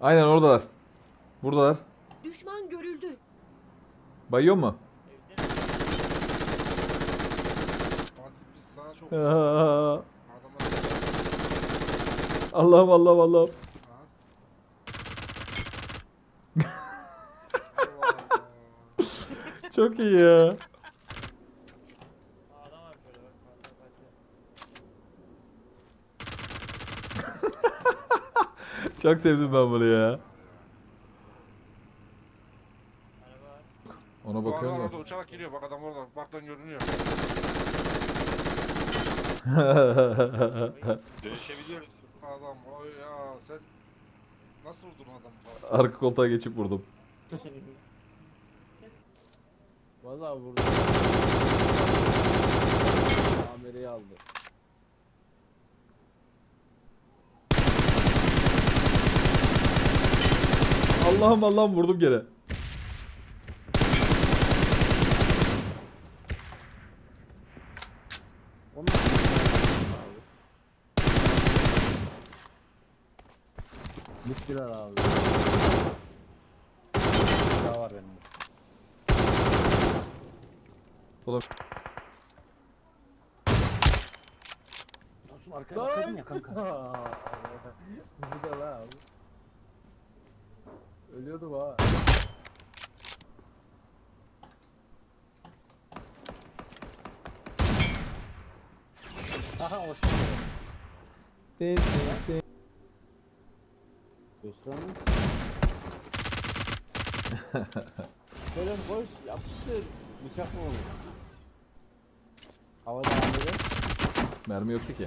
Aynen oradalar. Buradalar. Düşman görüldü. Bayıyor mu? Fatih biz sana çok Aa, adamlar Allah'ım Allah'ım Allah'ım. Çok iyi ya. Aa, Adam var şöyle bak. bak, bak, bak. Çok sevdim ben bunu ya. Ona bakıyorum orada da. uçarak geliyor bak adam orada baktan görünüyor. Dönüşebiliyoruz. Adam oy ya sen nasıl vurdun adamı? Arka koltuğa geçip vurdum. Valla vurdu. Kamerayı aldı. Allah'ım Allah'ım vurdum gene. Bittiler abi. Daha var benim. Oğlum. Dostum arkaya bakıyordun ya kanka. Bu da la abi. Ölüyordu ha. Aha o şey. Göster mi? Böyle boş yapıştır. Bıçak mı olur? Havada hamile. Mermi yoktu ki.